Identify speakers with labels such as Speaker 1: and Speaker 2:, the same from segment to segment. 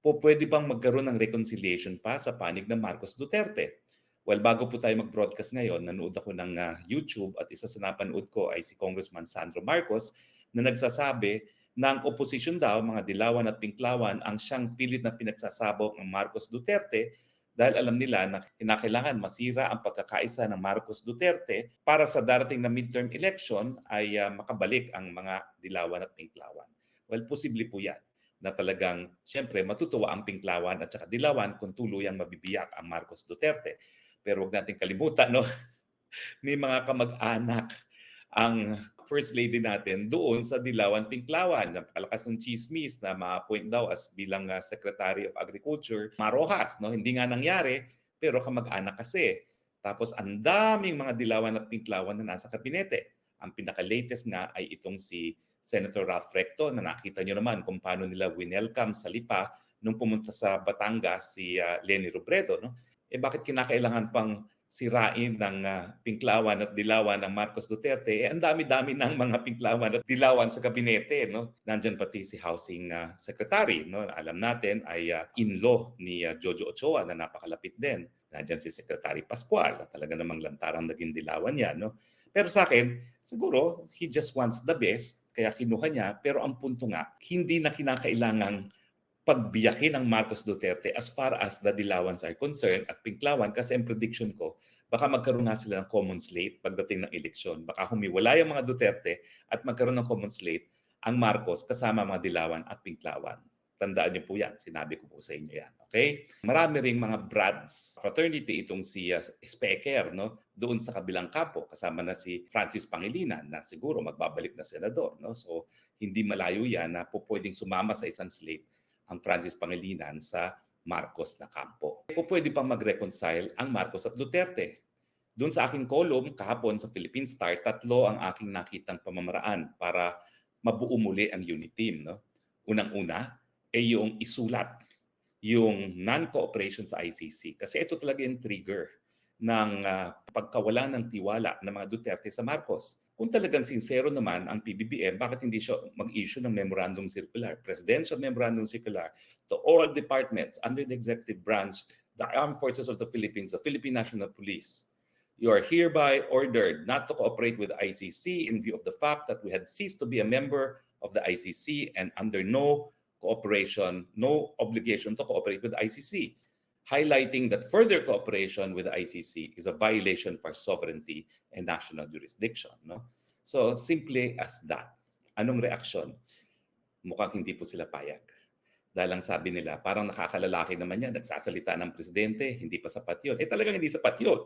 Speaker 1: po pwede bang magkaroon ng reconciliation pa sa panig ng Marcos Duterte? Well, bago po tayo mag-broadcast ngayon, nanood ako ng ah, YouTube at isa sa napanood ko ay si Congressman Sandro Marcos na nagsasabi na ang opposition daw, mga dilawan at pinklawan, ang siyang pilit na pinagsasabog ng Marcos Duterte dahil alam nila na kinakailangan masira ang pagkakaisa ng Marcos Duterte para sa darating na midterm election ay ah, makabalik ang mga dilawan at pinklawan. Well, posible po yan na talagang, siyempre, matutuwa ang pinklawan at saka dilawan kung tuluyang mabibiyak ang Marcos Duterte. Pero huwag natin kalimutan, no? may mga kamag-anak ang First Lady natin doon sa Dilawan Pinklawan. Napakalakas ng chismis na ma-appoint daw as bilang uh, Secretary of Agriculture. Marohas, no? Hindi nga nangyari, pero kamag-anak kasi. Tapos ang daming mga Dilawan at Pinklawan na nasa kabinete. Ang pinaka-latest nga ay itong si Senator Ralph na nakita nyo naman kung paano nila winelcome sa Lipa nung pumunta sa Batangas si uh, Lenny Robredo. No? Eh bakit kinakailangan pang sirain ng uh, pinklawan at dilawan ng Marcos Duterte, eh, ang dami-dami ng mga pinklawan at dilawan sa kabinete. No? Nandyan pati si Housing uh, Secretary. No? Alam natin ay uh, in-law ni uh, Jojo Ochoa na napakalapit din. Nandyan si Secretary Pascual talaga namang lantarang naging dilawan yan. No? Pero sa akin, siguro, he just wants the best, kaya kinuha niya. Pero ang punto nga, hindi na kinakailangang pagbiyakin ang Marcos Duterte as far as the Dilawans are concerned at Pinklawan kasi ang prediction ko, baka magkaroon nga sila ng common slate pagdating ng eleksyon. Baka humiwala yung mga Duterte at magkaroon ng common slate ang Marcos kasama mga Dilawan at Pinklawan. Tandaan niyo po yan. Sinabi ko po sa inyo yan. Okay? Marami ring mga brads fraternity itong si uh, Specker no? doon sa kabilang kapo. Kasama na si Francis Pangilinan na siguro magbabalik na senador. No? So hindi malayo yan na po pwedeng sumama sa isang slate ang Francis Pangilinan sa Marcos na kampo. Po pwede pang mag-reconcile ang Marcos at Duterte. Doon sa aking column kahapon sa Philippine Star, tatlo ang aking nakitang pamamaraan para mabuo muli ang unit team. No? Unang-una ay yung isulat yung non-cooperation sa ICC. Kasi ito talaga yung trigger ng uh, pagkawala ng tiwala ng mga Duterte sa Marcos. Kung talagang sincero naman ang PBBM, bakit hindi siya mag-issue ng memorandum circular, presidential memorandum circular to all departments under the executive branch, the armed forces of the Philippines, the Philippine National Police. You are hereby ordered not to cooperate with ICC in view of the fact that we had ceased to be a member of the ICC and under no cooperation, no obligation to cooperate with ICC highlighting that further cooperation with ICC is a violation for sovereignty and national jurisdiction. No? So, simply as that. Anong reaksyon? Mukhang hindi po sila payag. Dahil ang sabi nila, parang nakakalalaki naman yan, nagsasalita ng presidente, hindi pa sapat yun. Eh talagang hindi sapat yun.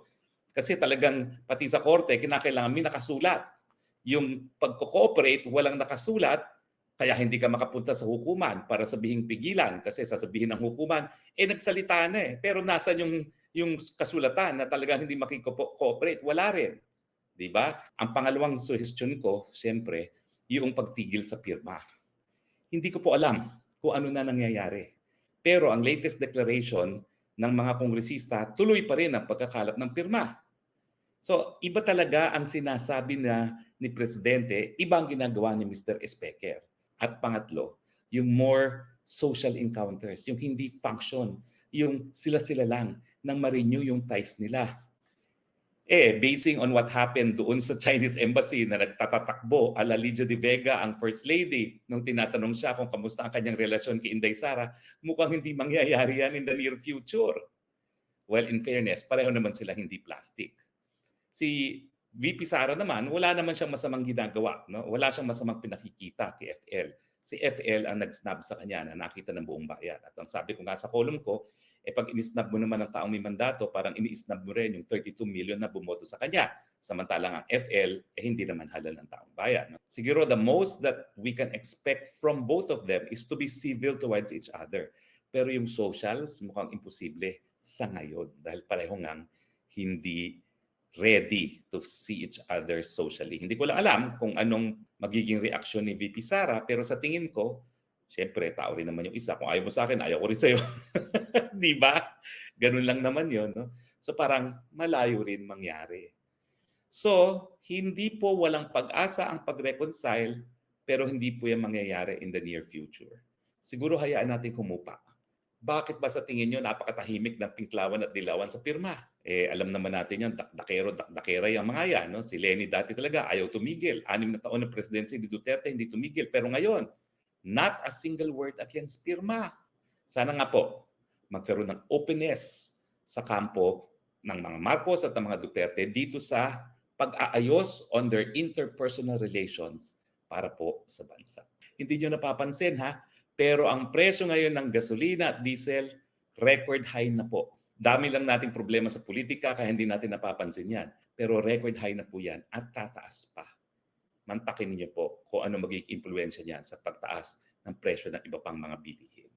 Speaker 1: Kasi talagang pati sa korte, kinakailangan may nakasulat. Yung pagko-cooperate, walang nakasulat, kaya hindi ka makapunta sa hukuman para sabihin pigilan kasi sasabihin ng hukuman, eh nagsalita na eh. Pero nasan yung, yung kasulatan na talagang hindi makikooperate? Wala rin. Di ba? Ang pangalawang suggestion ko, siyempre, yung pagtigil sa pirma. Hindi ko po alam kung ano na nangyayari. Pero ang latest declaration ng mga kongresista, tuloy pa rin ang pagkakalap ng pirma. So, iba talaga ang sinasabi na ni Presidente, iba ang ginagawa ni Mr. Specker. At pangatlo, yung more social encounters, yung hindi function, yung sila-sila lang nang ma-renew yung ties nila. Eh, basing on what happened doon sa Chinese Embassy na nagtatatakbo, ala Lydia de Vega, ang First Lady, nung tinatanong siya kung kamusta ang kanyang relasyon kay Inday Sara, mukhang hindi mangyayari yan in the near future. Well, in fairness, pareho naman sila hindi plastic. Si VP Sara naman, wala naman siyang masamang ginagawa. No? Wala siyang masamang pinakikita kay FL. Si FL ang nag-snub sa kanya na nakita ng buong bayan. At ang sabi ko nga sa column ko, eh pag inisnab mo naman ng taong may mandato, parang ini-snub mo rin yung 32 million na bumoto sa kanya. Samantalang ang FL, eh hindi naman halal ng taong bayan. No? Siguro the most that we can expect from both of them is to be civil towards each other. Pero yung socials, mukhang imposible sa ngayon dahil pareho ngang hindi ready to see each other socially. Hindi ko lang alam kung anong magiging reaksyon ni VP Sara, pero sa tingin ko, syempre, tao rin naman yung isa. Kung ayaw mo sa akin, ayaw ko rin sa'yo. Di ba? Ganun lang naman yon no? So parang malayo rin mangyari. So, hindi po walang pag-asa ang pag-reconcile, pero hindi po yan mangyayari in the near future. Siguro hayaan natin kumupa bakit ba sa tingin nyo napakatahimik ng pinklawan at dilawan sa pirma? Eh, alam naman natin yan, dakdakero, dakdakera yung mga yan. No? Si Lenny dati talaga ayaw tumigil. Anim na taon ng presidency ni Duterte hindi tumigil. Pero ngayon, not a single word against pirma. Sana nga po, magkaroon ng openness sa kampo ng mga Marcos at ng mga Duterte dito sa pag-aayos on their interpersonal relations para po sa bansa. Hindi nyo napapansin ha, pero ang presyo ngayon ng gasolina at diesel, record high na po. Dami lang nating problema sa politika kaya hindi natin napapansin yan. Pero record high na po yan at tataas pa. Mantakin niyo po kung ano magiging impluensya niyan sa pagtaas ng presyo ng iba pang mga bilihin.